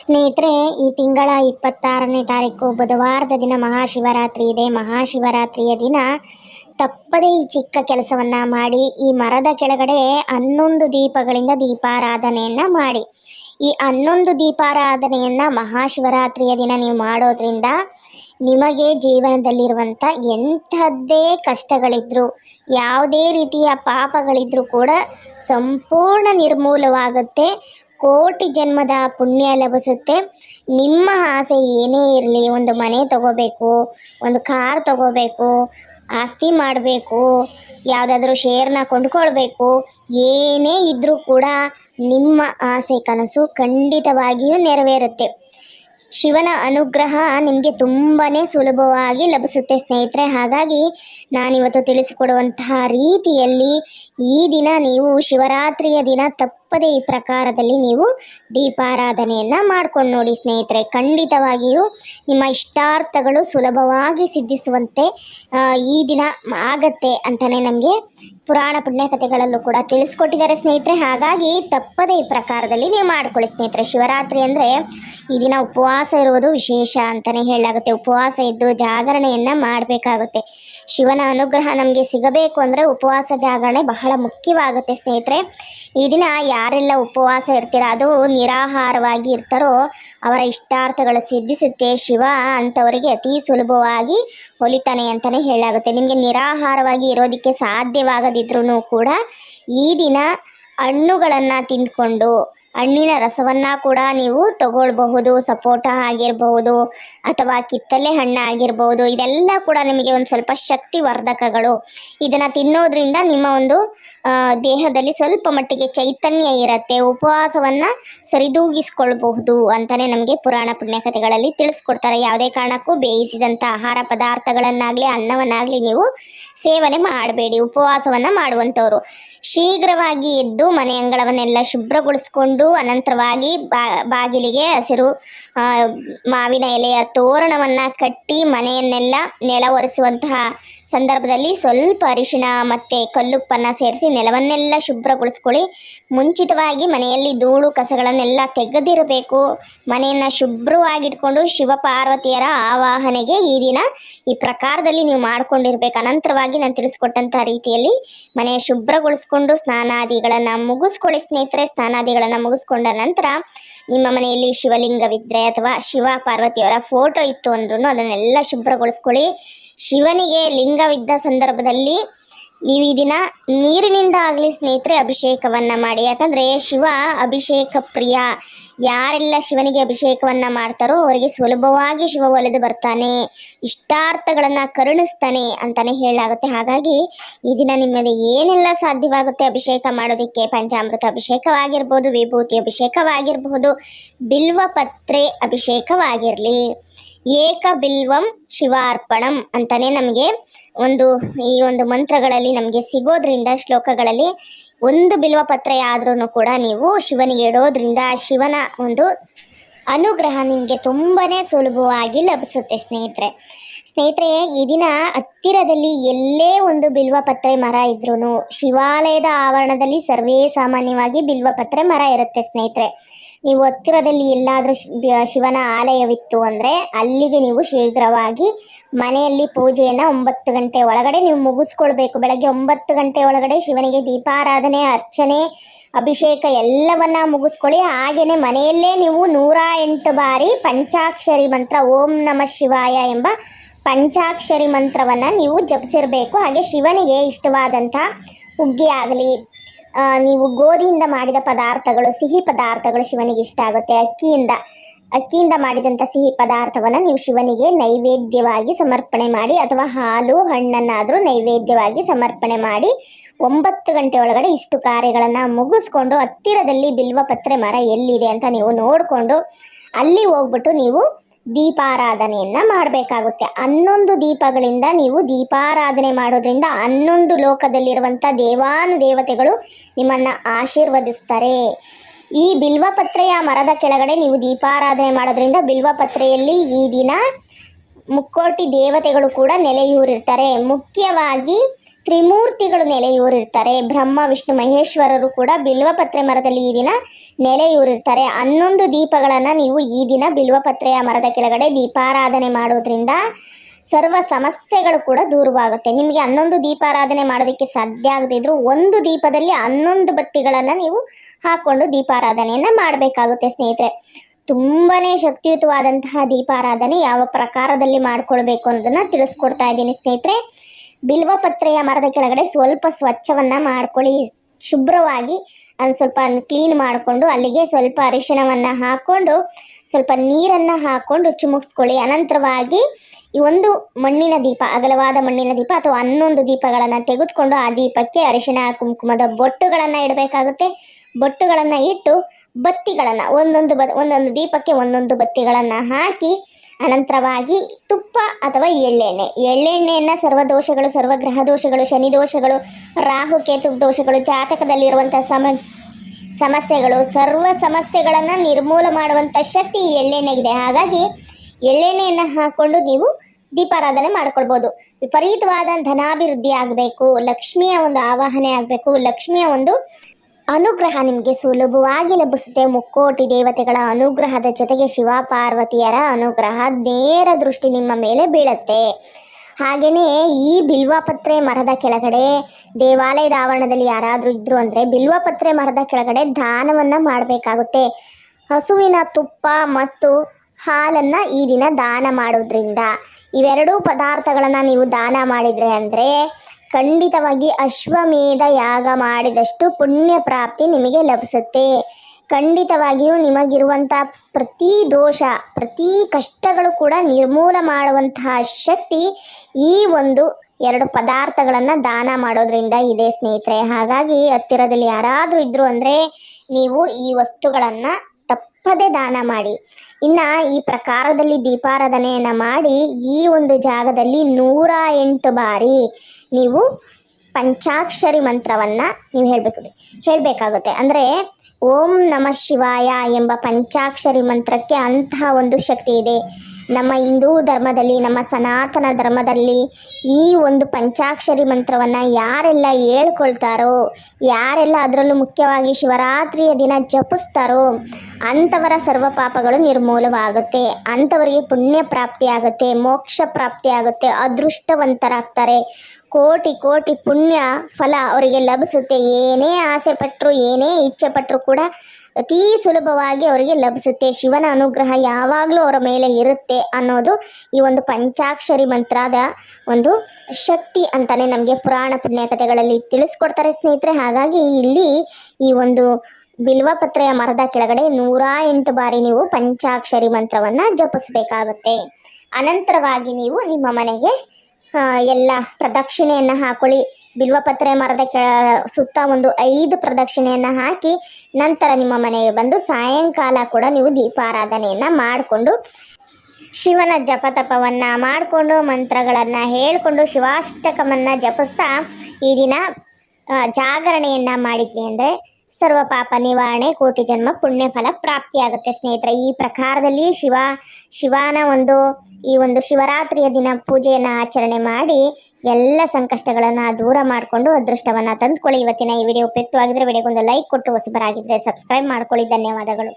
ಸ್ನೇಹಿತರೆ, ಈ ತಿಂಗಳ ಇಪ್ಪತ್ತಾರನೇ ತಾರೀಕು ಬುಧವಾರದ ದಿನ ಮಹಾಶಿವರಾತ್ರಿ ಇದೆ. ಮಹಾಶಿವರಾತ್ರಿಯ ದಿನ ತಪ್ಪದೇ ಈ ಚಿಕ್ಕ ಕೆಲಸವನ್ನು ಮಾಡಿ, ಈ ಮರದ ಕೆಳಗಡೆ ಹನ್ನೊಂದು ದೀಪಗಳಿಂದ ದೀಪಾರಾಧನೆಯನ್ನು ಮಾಡಿ. ಈ ಹನ್ನೊಂದು ದೀಪಾರಾಧನೆಯನ್ನು ಮಹಾಶಿವರಾತ್ರಿಯ ದಿನ ನೀವು ಮಾಡೋದ್ರಿಂದ ನಿಮಗೆ ಜೀವನದಲ್ಲಿರುವಂಥ ಎಂಥದ್ದೇ ಕಷ್ಟಗಳಿದ್ರು, ಯಾವುದೇ ರೀತಿಯ ಪಾಪಗಳಿದ್ದರೂ ಕೂಡ ಸಂಪೂರ್ಣ ನಿರ್ಮೂಲವಾಗುತ್ತೆ. ಕೋಟಿ ಜನ್ಮದ ಪುಣ್ಯ ಲಭಿಸುತ್ತೆ. ನಿಮ್ಮ ಆಸೆ ಏನೇ ಇರಲಿ, ಒಂದು ಮನೆ ತಗೋಬೇಕು, ಒಂದು ಕಾರ್ ತಗೋಬೇಕು, ಆಸ್ತಿ ಮಾಡಬೇಕು, ಯಾವುದಾದ್ರೂ ಶೇರ್ನ ಕೊಂಡ್ಕೊಳ್ಬೇಕು, ಏನೇ ಇದ್ದರೂ ಕೂಡ ನಿಮ್ಮ ಆಸೆ, ಕನಸು ಖಂಡಿತವಾಗಿಯೂ ನೆರವೇರುತ್ತೆ. ಶಿವನ ಅನುಗ್ರಹ ನಿಮಗೆ ತುಂಬಾ ಸುಲಭವಾಗಿ ಲಭಿಸುತ್ತೆ ಸ್ನೇಹಿತರೆ. ಹಾಗಾಗಿ ನಾನಿವತ್ತು ತಿಳಿಸಿಕೊಡುವಂತಹ ರೀತಿಯಲ್ಲಿ ಈ ದಿನ ನೀವು ಶಿವರಾತ್ರಿಯ ದಿನ ತಪ್ಪದೇ ಈ ಪ್ರಕಾರದಲ್ಲಿ ನೀವು ದೀಪಾರಾಧನೆಯನ್ನು ಮಾಡ್ಕೊಂಡು ನೋಡಿ ಸ್ನೇಹಿತರೆ. ಖಂಡಿತವಾಗಿಯೂ ನಿಮ್ಮ ಇಷ್ಟಾರ್ಥಗಳು ಸುಲಭವಾಗಿ ಸಿದ್ಧಿಸುವಂತೆ ಈ ದಿನ ಆಗತ್ತೆ ಅಂತಲೇ ನಮಗೆ ಪುರಾಣ ಪುಣ್ಯಕಥೆಗಳಲ್ಲೂ ಕೂಡ ತಿಳಿಸ್ಕೊಟ್ಟಿದ್ದಾರೆ ಸ್ನೇಹಿತರೆ. ಹಾಗಾಗಿ ತಪ್ಪದೇ ಈ ಪ್ರಕಾರದಲ್ಲಿ ನೀವು ಮಾಡ್ಕೊಳ್ಳಿ ಸ್ನೇಹಿತರೆ. ಶಿವರಾತ್ರಿ ಅಂದರೆ ಈ ದಿನ ಉಪವಾಸ ಇರುವುದು ವಿಶೇಷ ಅಂತಲೇ ಹೇಳಲಾಗುತ್ತೆ. ಉಪವಾಸ ಇದ್ದು ಜಾಗರಣೆಯನ್ನು ಮಾಡಬೇಕಾಗುತ್ತೆ. ಶಿವನ ಅನುಗ್ರಹ ನಮಗೆ ಸಿಗಬೇಕು ಅಂದರೆ ಉಪವಾಸ ಜಾಗರಣೆ ಬಹಳ ಮುಖ್ಯವಾಗುತ್ತೆ ಸ್ನೇಹಿತರೆ. ಈ ದಿನ ಯಾರೆಲ್ಲ ಉಪವಾಸ ಇರ್ತೀರೋ, ಅದು ನಿರಾಹಾರವಾಗಿ ಇರ್ತಾರೋ, ಅವರ ಇಷ್ಟಾರ್ಥಗಳು ಸಿದ್ಧಿಸುತ್ತೆ ಶಿವ ಅಂಥವರಿಗೆ ಅತಿ ಸುಲಭವಾಗಿ ಹೊಲಿತಾನೆ ಅಂತಲೇ ಹೇಳಾಗುತ್ತೆ ನಿಮಗೆ ನಿರಾಹಾರವಾಗಿ ಇರೋದಕ್ಕೆ ಸಾಧ್ಯವಾಗದಿದ್ರೂ ಕೂಡ ಈ ದಿನ ಹಣ್ಣುಗಳನ್ನು ತಿಂದ್ಕೊಂಡು ಹಣ್ಣಿನ ರಸವನ್ನು ಕೂಡ ನೀವು ತಗೊಳ್ಬಹುದು, ಸಪೋಟ ಆಗಿರಬಹುದು ಅಥವಾ ಕಿತ್ತಲೆ ಹಣ್ಣು ಆಗಿರಬಹುದು. ಇದೆಲ್ಲ ಕೂಡ ನಿಮಗೆ ಒಂದು ಸ್ವಲ್ಪ ಶಕ್ತಿವರ್ಧಕಗಳು. ಇದನ್ನು ತಿನ್ನೋದ್ರಿಂದ ನಿಮ್ಮ ಒಂದು ದೇಹದಲ್ಲಿ ಸ್ವಲ್ಪ ಮಟ್ಟಿಗೆ ಚೈತನ್ಯ ಇರುತ್ತೆ, ಉಪವಾಸವನ್ನು ಸರಿದೂಗಿಸ್ಕೊಳ್ಬಹುದು ಅಂತಲೇ ನಮಗೆ ಪುರಾಣ ಪುಣ್ಯಕಥೆಗಳಲ್ಲಿ ತಿಳಿಸ್ಕೊಡ್ತಾರೆ. ಯಾವುದೇ ಕಾರಣಕ್ಕೂ ಬೇಯಿಸಿದಂಥ ಆಹಾರ ಪದಾರ್ಥಗಳನ್ನಾಗಲಿ, ಅನ್ನವನ್ನಾಗಲಿ ನೀವು ಸೇವನೆ ಮಾಡಬೇಡಿ, ಉಪವಾಸವನ್ನು ಮಾಡುವಂಥವ್ರು. ಶೀಘ್ರವಾಗಿ ಎದ್ದು ಮನೆಯಂಗಳವನ್ನೆಲ್ಲ ಶುಭ್ರಗೊಳಿಸ್ಕೊಂಡು ಅನಂತರವಾಗಿ ಬಾ, ಬಾಗಿಲಿಗೆ ಹಸಿರು ಮಾವಿನ ಎಲೆಯ ತೋರಣವನ್ನು ಕಟ್ಟಿ ಮನೆಯನ್ನೆಲ್ಲ ನೆಲ ಒರೆಸುವಂತಹ ಸಂದರ್ಭದಲ್ಲಿ ಸ್ವಲ್ಪ ಅರಿಶಿನ ಮತ್ತು ಕಲ್ಲುಪ್ಪನ್ನು ಸೇರಿಸಿ ನೆಲವನ್ನೆಲ್ಲ ಶುಭ್ರಗೊಳಿಸ್ಕೊಳ್ಳಿ. ಮುಂಚಿತವಾಗಿ ಮನೆಯಲ್ಲಿ ಧೂಳು ಕಸಗಳನ್ನೆಲ್ಲ ತೆಗೆದಿರಬೇಕು. ಮನೆಯನ್ನು ಶುಭ್ರವಾಗಿಟ್ಕೊಂಡು ಶಿವ ಪಾರ್ವತಿಯರ ಆವಾಹನೆಗೆ ಈ ದಿನ ಈ ಪ್ರಕಾರದಲ್ಲಿ ನೀವು ಮಾಡಿಕೊಂಡಿರ್ಬೇಕು. ಅನಂತರವಾಗಿ ನಾನು ತಿಳಿಸ್ಕೊಟ್ಟಂತಹ ರೀತಿಯಲ್ಲಿ ಮನೆ ಶುಭ್ರಗೊಳಿಸ್ಕೊಂಡು ಸ್ನಾನಾದಿಗಳನ್ನು ಮುಗಿಸ್ಕೊಳ್ಳಿ ಸ್ನೇಹಿತರೆ. ಸ್ನಾನಾದಿಗಳನ್ನು ಮುಗಿಸ್ಕೊಂಡ ನಂತರ ನಿಮ್ಮ ಮನೆಯಲ್ಲಿ ಶಿವಲಿಂಗವಿದ್ರೆ ಅಥವಾ ಶಿವ ಪಾರ್ವತಿಯವರ ಫೋಟೋ ಇತ್ತು ಅಂದ್ರೂ ಅದನ್ನೆಲ್ಲ ಶುಭ್ರಗೊಳಿಸ್ಕೊಳ್ಳಿ. ಶಿವನಿಗೆ ಲಿಂಗವಿದ್ದ ಸಂದರ್ಭದಲ್ಲಿ ನೀವು ಈ ದಿನ ನೀರಿನಿಂದ ಆಗಲಿ ಸ್ನೇಹಿತರೆ ಅಭಿಷೇಕವನ್ನು ಮಾಡಿ. ಯಾಕಂದರೆ ಶಿವ ಅಭಿಷೇಕ ಪ್ರಿಯ. ಯಾರೆಲ್ಲ ಶಿವನಿಗೆ ಅಭಿಷೇಕವನ್ನು ಮಾಡ್ತಾರೋ ಅವರಿಗೆ ಸುಲಭವಾಗಿ ಶಿವ ಒಲೆದು ಬರ್ತಾನೆ, ಇಷ್ಟಾರ್ಥಗಳನ್ನ ಕರುಣಿಸ್ತಾನೆ ಅಂತಾನೆ ಹೇಳಲಾಗುತ್ತೆ. ಹಾಗಾಗಿ ಈ ದಿನ ನಿಮ್ಮಲ್ಲಿ ಏನೆಲ್ಲ ಸಾಧ್ಯವಾಗುತ್ತೆ ಅಭಿಷೇಕ ಮಾಡೋದಕ್ಕೆ? ಪಂಚಾಮೃತ ಅಭಿಷೇಕವಾಗಿರ್ಬೋದು, ವಿಭೂತಿ ಅಭಿಷೇಕವಾಗಿರಬಹುದು ಬಿಲ್ವಪತ್ರೆ ಅಭಿಷೇಕವಾಗಿರಲಿ. ಏಕ ಬಿಲ್ವಂ ಶಿವಾರ್ಪಣಂ ಅಂತಲೇ ನಮಗೆ ಒಂದು ಈ ಒಂದು ಮಂತ್ರಗಳಲ್ಲಿ ನಮಗೆ ಸಿಗೋದ್ರಿಂದ, ಶ್ಲೋಕಗಳಲ್ಲಿ ಒಂದು ಬಿಲ್ವಪತ್ರೆ ಆದ್ರೂ ಕೂಡ ನೀವು ಶಿವನಿಗೆ ಇಡೋದ್ರಿಂದ ಶಿವನ ಒಂದು ಅನುಗ್ರಹ ನಿಮಗೆ ತುಂಬಾ ಸುಲಭವಾಗಿ ಲಭಿಸುತ್ತೆ ಸ್ನೇಹಿತರೆ. ಸ್ನೇಹಿತರೆ, ಈ ದಿನ ಹತ್ತಿರದಲ್ಲಿ ಎಲ್ಲೇ ಒಂದು ಬಿಲ್ವಪತ್ರೆ ಮರ ಇದ್ರೂ ಶಿವಾಲಯದ ಆವರಣದಲ್ಲಿ ಸರ್ವೇ ಸಾಮಾನ್ಯವಾಗಿ ಬಿಲ್ವಪತ್ರೆ ಮರ ಇರುತ್ತೆ ಸ್ನೇಹಿತರೆ. ನೀವು ಹತ್ತಿರದಲ್ಲಿ ಎಲ್ಲಾದರೂ ಶಿವನ ಆಲಯವಿತ್ತು ಅಂದರೆ ಅಲ್ಲಿಗೆ ನೀವು ಶೀಘ್ರವಾಗಿ ಮನೆಯಲ್ಲಿ ಪೂಜೆಯನ್ನು ಒಂಬತ್ತು ಗಂಟೆ ಒಳಗಡೆ ನೀವು ಮುಗಿಸ್ಕೊಳ್ಬೇಕು. ಬೆಳಗ್ಗೆ ಒಂಬತ್ತು ಗಂಟೆ ಒಳಗಡೆ ಶಿವನಿಗೆ ದೀಪಾರಾಧನೆ, ಅರ್ಚನೆ, ಅಭಿಷೇಕ ಎಲ್ಲವನ್ನ ಮುಗಿಸ್ಕೊಳ್ಳಿ. ಹಾಗೆಯೇ ಮನೆಯಲ್ಲೇ ನೀವು ನೂರ ಎಂಟು ಬಾರಿ ಪಂಚಾಕ್ಷರಿ ಮಂತ್ರ, ಓಂ ನಮಃ ಶಿವಾಯ ಎಂಬ ಪಂಚಾಕ್ಷರಿ ಮಂತ್ರವನ್ನು ನೀವು ಜಪಿಸಿರಬೇಕು. ಹಾಗೆ ಶಿವನಿಗೆ ಇಷ್ಟವಾದಂಥ ಹುಗ್ಗಿ ಆಗಲಿ ನೀವು ಗೋಧಿಯಿಂದ ಮಾಡಿದ ಪದಾರ್ಥಗಳು, ಸಿಹಿ ಪದಾರ್ಥಗಳು ಶಿವನಿಗೆ ಇಷ್ಟ ಆಗುತ್ತೆ. ಅಕ್ಕಿಯಿಂದ ಅಕ್ಕಿಯಿಂದ ಮಾಡಿದಂಥ ಸಿಹಿ ಪದಾರ್ಥವನ್ನು ನೀವು ಶಿವನಿಗೆ ನೈವೇದ್ಯವಾಗಿ ಸಮರ್ಪಣೆ ಮಾಡಿ ಅಥವಾ ಹಾಲು, ಹಣ್ಣನ್ನಾದರೂ ನೈವೇದ್ಯವಾಗಿ ಸಮರ್ಪಣೆ ಮಾಡಿ ಒಂಬತ್ತು ಗಂಟೆ ಒಳಗಡೆ ಇಷ್ಟು ಕಾರ್ಯಗಳನ್ನು ಮುಗಿಸ್ಕೊಂಡು ಹತ್ತಿರದಲ್ಲಿ ಬಿಲ್ವಪತ್ರೆ ಮರ ಎಲ್ಲಿದೆ ಅಂತ ನೀವು ನೋಡಿಕೊಂಡು ಅಲ್ಲಿ ಹೋಗ್ಬಿಟ್ಟು ನೀವು ದೀಪಾರಾಧನೆಯನ್ನ ಮಾಡಬೇಕಾಗುತ್ತೆ. ಹನ್ನೊಂದು ದೀಪಗಳಿಂದ ನೀವು ದೀಪಾರಾಧನೆ ಮಾಡೋದ್ರಿಂದ ಹನ್ನೊಂದು ಲೋಕದಲ್ಲಿರುವಂಥ ದೇವಾನು ದೇವತೆಗಳು ನಿಮ್ಮನ್ನು ಆಶೀರ್ವದಿಸ್ತಾರೆ. ಈ ಬಿಲ್ವಪತ್ರೆಯ ಮರದ ಕೆಳಗಡೆ ನೀವು ದೀಪಾರಾಧನೆ ಮಾಡೋದ್ರಿಂದ ಬಿಲ್ವಪತ್ರೆಯಲ್ಲಿ ಈ ದಿನ ಮುಕ್ಕೋಟಿ ದೇವತೆಗಳು ಕೂಡ ನೆಲೆಯೂರಿರ್ತಾರೆ. ಮುಖ್ಯವಾಗಿ ತ್ರಿಮೂರ್ತಿಗಳು ನೆಲೆಯೂರಿರ್ತಾರೆ ಬ್ರಹ್ಮ, ವಿಷ್ಣು, ಮಹೇಶ್ವರರು ಕೂಡ ಬಿಲ್ವಪತ್ರೆ ಮರದಲ್ಲಿ ಈ ದಿನ ನೆಲೆಯೂರಿರ್ತಾರೆ ಹನ್ನೊಂದು ದೀಪಗಳನ್ನು ನೀವು ಈ ದಿನ ಬಿಲ್ವಪತ್ರೆಯ ಮರದ ಕೆಳಗಡೆ ದೀಪಾರಾಧನೆ ಮಾಡೋದ್ರಿಂದ ಸರ್ವ ಸಮಸ್ಯೆಗಳು ಕೂಡ ದೂರವಾಗುತ್ತೆ. ನಿಮಗೆ ಹನ್ನೊಂದು ದೀಪಾರಾಧನೆ ಮಾಡೋದಕ್ಕೆ ಸಾಧ್ಯ ಆಗದೇ ಇದ್ರೂ ಒಂದು ದೀಪದಲ್ಲಿ ಹನ್ನೊಂದು ಬತ್ತಿಗಳನ್ನು ನೀವು ಹಾಕ್ಕೊಂಡು ದೀಪಾರಾಧನೆಯನ್ನು ಮಾಡಬೇಕಾಗುತ್ತೆ ಸ್ನೇಹಿತರೆ. ತುಂಬಾ ಶಕ್ತಿಯುತವಾದಂತಹ ದೀಪಾರಾಧನೆ ಯಾವ ಪ್ರಕಾರದಲ್ಲಿ ಮಾಡಿಕೊಳ್ಬೇಕು ಅನ್ನೋದನ್ನು ತಿಳಿಸ್ಕೊಡ್ತಾ ಇದ್ದೀನಿ ಸ್ನೇಹಿತರೆ. ಬಿಲ್ವಪತ್ರೆಯ ಮರದ ಕೆಳಗಡೆ ಸ್ವಲ್ಪ ಸ್ವಚ್ಛವನ್ನ ಮಾಡ್ಕೊಳ್ಳಿ. ಶುಭ್ರವಾಗಿ ಒಂದು ಸ್ವಲ್ಪ ಕ್ಲೀನ್ ಮಾಡಿಕೊಂಡು ಅಲ್ಲಿಗೆ ಸ್ವಲ್ಪ ಅರಿಶಿಣವನ್ನು ಹಾಕ್ಕೊಂಡು ಸ್ವಲ್ಪ ನೀರನ್ನು ಹಾಕ್ಕೊಂಡು ಚುಮುಕ್ಸ್ಕೊಳ್ಳಿ. ಅನಂತರವಾಗಿ ಈ ಒಂದು ಮಣ್ಣಿನ ದೀಪ, ಅಗಲವಾದ ಮಣ್ಣಿನ ದೀಪ ಅಥವಾ ಹನ್ನೊಂದು ದೀಪಗಳನ್ನು ತೆಗೆದುಕೊಂಡು ಆ ದೀಪಕ್ಕೆ ಅರಿಶಿಣ, ಕುಂಕುಮದ ಬೊಟ್ಟುಗಳನ್ನು ಇಡಬೇಕಾಗುತ್ತೆ. ಬೊಟ್ಟುಗಳನ್ನು ಇಟ್ಟು ಬತ್ತಿಗಳನ್ನು, ಒಂದೊಂದು ಬ, ಒಂದೊಂದು ದೀಪಕ್ಕೆ ಒಂದೊಂದು ಬತ್ತಿಗಳನ್ನು ಹಾಕಿ, ಅನಂತರವಾಗಿ ತುಪ್ಪ ಅಥವಾ ಎಳ್ಳೆಣ್ಣೆ. ಎಳ್ಳೆಣ್ಣೆಯನ್ನು ಸರ್ವದೋಷಗಳು, ಸರ್ವಗ್ರಹ ದೋಷಗಳು, ಶನಿ ದೋಷಗಳು, ರಾಹು, ಕೇತು ದೋಷಗಳು ಜಾತಕದಲ್ಲಿರುವಂಥ ಸಮ, ಸಮಸ್ಯೆಗಳು, ಸರ್ವ ಸಮಸ್ಯೆಗಳನ್ನು ನಿರ್ಮೂಲ ಮಾಡುವಂಥ ಶಕ್ತಿ ಎಳ್ಳೆಣ್ಣೆಗಿದೆ. ಹಾಗಾಗಿ ಎಳ್ಳೆಣ್ಣೆಯನ್ನು ಹಾಕ್ಕೊಂಡು ನೀವು ದೀಪಾರಾಧನೆ ಮಾಡ್ಕೊಳ್ಬೋದು. ವಿಪರೀತವಾದ ಧನಾಭಿವೃದ್ಧಿ ಆಗಬೇಕು, ಲಕ್ಷ್ಮಿಯ ಒಂದು ಆವಾಹನೆ ಆಗಬೇಕು, ಲಕ್ಷ್ಮಿಯ ಒಂದು ಅನುಗ್ರಹ ನಿಮಗೆ ಸುಲಭವಾಗಿ ಲಭಿಸುತ್ತೆ. ಮುಕ್ಕೋಟಿ ದೇವತೆಗಳ ಅನುಗ್ರಹದ ಜೊತೆಗೆ ಶಿವ ಪಾರ್ವತಿಯರ ಅನುಗ್ರಹ ನೇರ ದೃಷ್ಟಿ ನಿಮ್ಮ ಮೇಲೆ ಬೀಳತ್ತೆ. ಹಾಗೆಯೇ ಈ ಬಿಲ್ವಪತ್ರೆ ಮರದ ಕೆಳಗಡೆ ದೇವಾಲಯದ ಆವರಣದಲ್ಲಿ ಯಾರಾದರೂ ಇದ್ದರು ಅಂದರೆ ಬಿಲ್ವಪತ್ರೆ ಮರದ ಕೆಳಗಡೆ ದಾನವನ್ನು ಮಾಡಬೇಕಾಗುತ್ತೆ. ಹಸುವಿನ ತುಪ್ಪ ಮತ್ತು ಹಾಲನ್ನು ಈ ದಿನ ದಾನ ಮಾಡೋದ್ರಿಂದ ಇವೆರಡೂ ಪದಾರ್ಥಗಳನ್ನು ನೀವು ದಾನ ಮಾಡಿದರೆ ಅಂದರೆ ಖಂಡಿತವಾಗಿ ಅಶ್ವಮೇಧ ಯಾಗ ಮಾಡಿದಷ್ಟು ಪುಣ್ಯ ಪ್ರಾಪ್ತಿ ನಿಮಗೆ ಲಭಿಸುತ್ತೆ. ಖಂಡಿತವಾಗಿಯೂ ನಿಮಗಿರುವಂಥ ಪ್ರತಿ ದೋಷ, ಪ್ರತಿ ಕಷ್ಟಗಳು ಕೂಡ ನಿರ್ಮೂಲ ಮಾಡುವಂತಹ ಶಕ್ತಿ ಈ ಒಂದು ಎರಡು ಪದಾರ್ಥಗಳನ್ನು ದಾನ ಮಾಡೋದ್ರಿಂದ ಇದೆ ಸ್ನೇಹಿತರೆ. ಹಾಗಾಗಿ ಹತ್ತಿರದಲ್ಲಿ ಯಾರಾದರೂ ಇದ್ದರು ಅಂದರೆ ನೀವು ಈ ವಸ್ತುಗಳನ್ನು ತಪ್ಪದೆ ದಾನ ಮಾಡಿ. ಇನ್ನು ಈ ಪ್ರಕಾರದಲ್ಲಿ ದೀಪಾರಾಧನೆಯನ್ನು ಮಾಡಿ ಈ ಒಂದು ಜಾಗದಲ್ಲಿ ನೂರ ಎಂಟು ಬಾರಿ ನೀವು ಪಂಚಾಕ್ಷರಿ ಮಂತ್ರವನ್ನು ನೀವು ಹೇಳಬೇಕು, ಹೇಳಬೇಕಾಗುತ್ತೆ. ಅಂದರೆ ಓಂ ನಮ ಶಿವಾಯ ಎಂಬ ಪಂಚಾಕ್ಷರಿ ಮಂತ್ರಕ್ಕೆ ಅಂತಹ ಒಂದು ಶಕ್ತಿ ಇದೆ. ನಮ್ಮ ಹಿಂದೂ ಧರ್ಮದಲ್ಲಿ, ನಮ್ಮ ಸನಾತನ ಧರ್ಮದಲ್ಲಿ ಈ ಒಂದು ಪಂಚಾಕ್ಷರಿ ಮಂತ್ರವನ್ನು ಯಾರೆಲ್ಲ ಹೇಳ್ಕೊಳ್ತಾರೋ, ಯಾರೆಲ್ಲ ಅದರಲ್ಲೂ ಮುಖ್ಯವಾಗಿ ಶಿವರಾತ್ರಿಯ ದಿನ ಜಪಿಸ್ತಾರೋ, ಅಂಥವರ ಸರ್ವ ಪಾಪಗಳು ನಿರ್ಮೂಲವಾಗುತ್ತೆ. ಅಂಥವರಿಗೆ ಪುಣ್ಯ ಪ್ರಾಪ್ತಿ ಆಗುತ್ತೆ ಮೋಕ್ಷ ಪ್ರಾಪ್ತಿಯಾಗುತ್ತೆ, ಅದೃಷ್ಟವಂತರಾಗ್ತಾರೆ. ಕೋಟಿ ಕೋಟಿ ಪುಣ್ಯ ಫಲ ಅವರಿಗೆ ಲಭಿಸುತ್ತೆ. ಏನೇ ಆಸೆ ಪಟ್ಟರು ಏನೇ ಇಚ್ಛೆ ಪಟ್ಟರು ಕೂಡ ಅತೀ ಸುಲಭವಾಗಿ ಅವರಿಗೆ ಲಭಿಸುತ್ತೆ. ಶಿವನ ಅನುಗ್ರಹ ಯಾವಾಗಲೂ ಅವರ ಮೇಲೆ ಇರುತ್ತೆ ಅನ್ನೋದು ಈ ಒಂದು ಪಂಚಾಕ್ಷರಿ ಮಂತ್ರದ ಒಂದು ಶಕ್ತಿ ಅಂತಲೇ ನಮಗೆ ಪುರಾಣ ಪುಣ್ಯ ಕಥೆಗಳಲ್ಲಿ ತಿಳಿಸ್ಕೊಡ್ತಾರೆ ಸ್ನೇಹಿತರೆ. ಹಾಗಾಗಿ ಇಲ್ಲಿ ಈ ಒಂದು ಬಿಲ್ವಪತ್ರೆಯ ಮರದ ಕೆಳಗಡೆ ನೂರ ಎಂಟು ಬಾರಿ ನೀವು ಪಂಚಾಕ್ಷರಿ ಮಂತ್ರವನ್ನು ಜಪಿಸಬೇಕಾಗುತ್ತೆ. ಅನಂತರವಾಗಿ ನೀವು ನಿಮ್ಮ ಮನೆಗೆ ಎಲ್ಲ ಪ್ರದಕ್ಷಿಣೆಯನ್ನು ಹಾಕೊಳ್ಳಿ. ಬಿಲ್ವಪತ್ರೆ ಮರದ ಕೆ ಸುತ್ತ ಒಂದು ಐದು ಪ್ರದಕ್ಷಿಣೆಯನ್ನು ಹಾಕಿ, ನಂತರ ನಿಮ್ಮ ಮನೆಗೆ ಬಂದು ಸಾಯಂಕಾಲ ಕೂಡ ನೀವು ದೀಪಾರಾಧನೆಯನ್ನು ಮಾಡಿಕೊಂಡು, ಶಿವನ ಜಪತಪವನ್ನು ಮಾಡಿಕೊಂಡು, ಮಂತ್ರಗಳನ್ನು ಹೇಳಿಕೊಂಡು ಶಿವಾಷ್ಟಕವನ್ನು ಜಪಿಸ್ತಾ ಈ ದಿನ ಜಾಗರಣೆಯನ್ನು ಮಾಡಿದ್ವಿ ಅಂದರೆ ಸರ್ವ ಪಾಪ ನಿವಾರಣೆ, ಕೋಟಿ ಜನ್ಮ ಪುಣ್ಯ ಫಲ ಪ್ರಾಪ್ತಿಯಾಗುತ್ತೆ ಸ್ನೇಹಿತರೆ. ಈ ಪ್ರಕಾರದಲ್ಲಿ ಶಿವ, ಶಿವನ ಒಂದು, ಈ ಒಂದು ಶಿವರಾತ್ರಿಯ ದಿನ ಪೂಜೆಯನ್ನು ಆಚರಣೆ ಮಾಡಿ ಎಲ್ಲ ಸಂಕಷ್ಟಗಳನ್ನು ದೂರ ಮಾಡಿಕೊಂಡು ಅದೃಷ್ಟವನ್ನು ತಂದುಕೊಳ್ಳಿ. ಇವತ್ತಿನ ಈ ವಿಡಿಯೋ ಉಪಯುಕ್ತವಾಗಿದ್ದರೆ ವಿಡಿಯೋಗೊಂದು ಲೈಕ್ ಕೊಟ್ಟು ಹೊಸಬರಾಗಿದ್ದರೆ ಸಬ್ಸ್ಕ್ರೈಬ್ ಮಾಡ್ಕೊಳ್ಳಿ. ಧನ್ಯವಾದಗಳು.